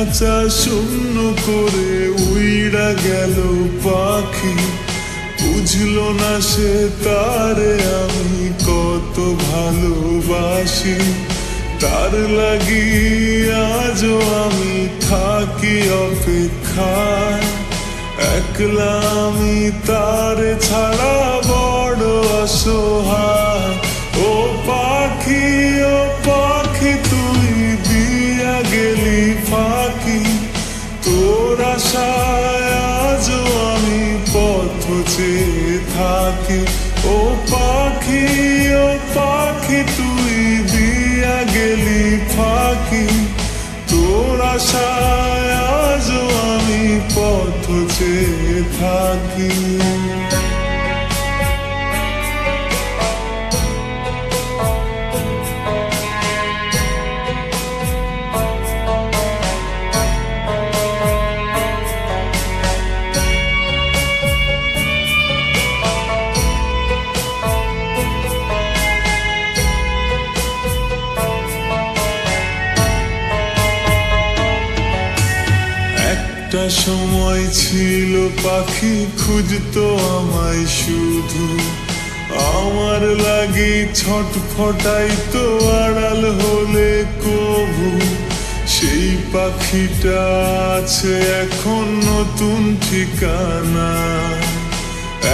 খাঁচা শূন্য করে উইড়া গেল পাখি। বুঝলো না সে তারে আমি কত ভালোবাসি। তার লাগি আজও আমি থাকি অপেক্ষায়। একলা আমি তার ছাড়া বড় অসহায়। চেয়ে থাকি। ও পাখি ও পাখি, তুই দিয়া গেলি ফাঁকি। তোর আশায় আজ আমি পথ চেয়ে থাকি। একটা সময় ছিল পাখি খুঁজতো আমায় শুধু। আমার লাগি ছটফটাইতো আড়াল হলে কবু। সেই পাখিটা আছে এখন নতুন ঠিকানা।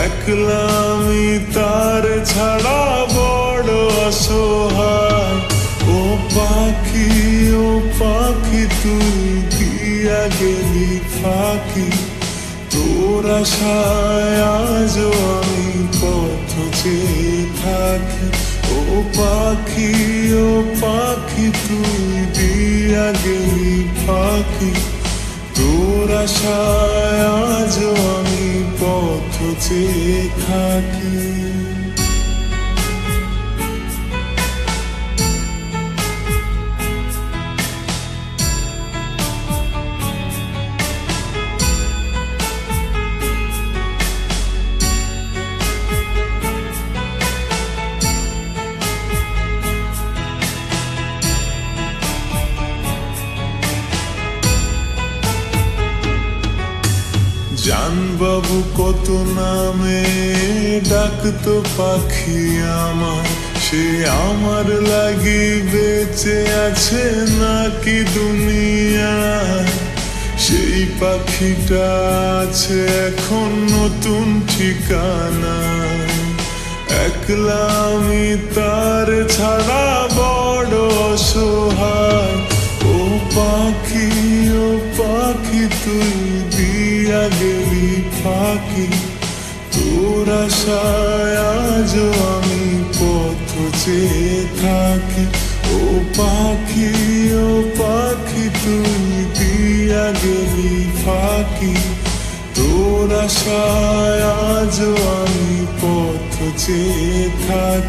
একলা আমি তার ছাড়া বড় অসহায়। ও পাখি ও পাখি, তুই দিয়া গেলি ফাঁকি তোর আজও আমি পথ চেয়ে থাকি। ও পাখি ও পাখি, তুই দিয়া গেলি ফাঁকি তোর আজও আমি পথ চেয়ে থাকি। জানবাবু কত নামে ডাকতো পাখি আমার। সে আমার লাগি বেঁচে আছে নাকি দুনিয়া? সেই পাখিটা আছে এখন নতুন ঠিকানা। একলা আমি তার ছাড়া গেলি ফাঁকি। তোর আশায় আজও আমি পথ চেয়ে থাকি। ও পাখি ও পাখি, তুই দিয়া গেলি ফাঁকি। তোর আশায় আজও আমি পথ চেয়ে থাকি।